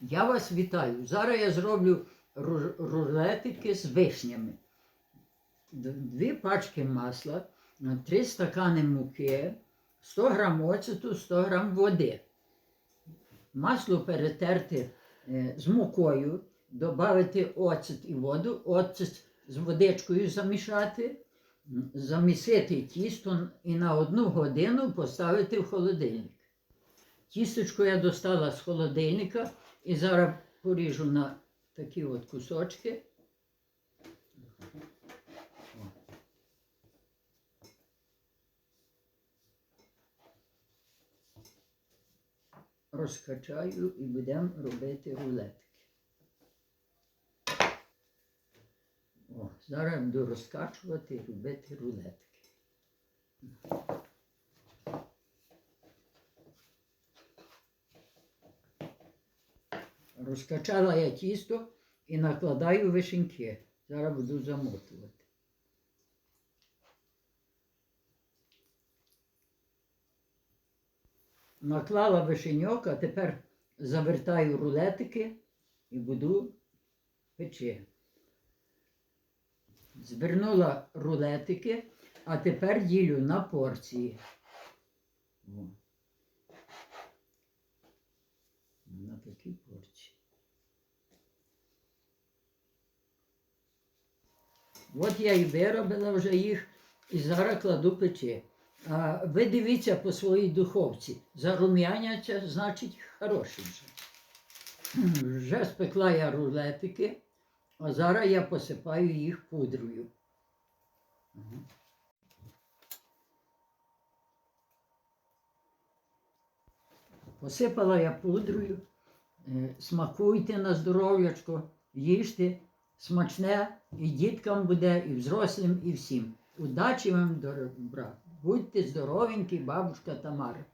Я вас вітаю. Зараз я зроблю рулетики з вишнями. Дві пачки масла, три стакани муки, 100 грам оцету, 100 грам води. Масло перетерти е, з мукою, додати оцет і воду, оцет з водичкою замішати, замісити тісто і на одну годину поставити в холодильник. Тісточку я достала з холодильника і зараз поріжу на такі от кусочки. Розкачаю і будемо робити рулетики. О, зараз буду розкачувати і робити рулетики. Розкачала я тісто і накладаю вишеньки. Зараз буду замотувати. Наклала вишеньок, а тепер завертаю рулетики і буду печи. Звернула рулетики, а тепер ділю на порції. Такі порції. От я і виробила вже їх і зараз кладу печі. А ви дивіться по своїй духовці. Зарум'яняться, значить, хороші вже. Вже спекла я рулетики, а зараз я посипаю їх пудрою. Посипала я пудрою. Е, Смакуйте на здоров'ячко, їжте смачне і діткам буде, і взрослим, і всім. Удачі вам, брат. Будьте здоровенькі, бабушка Тамара.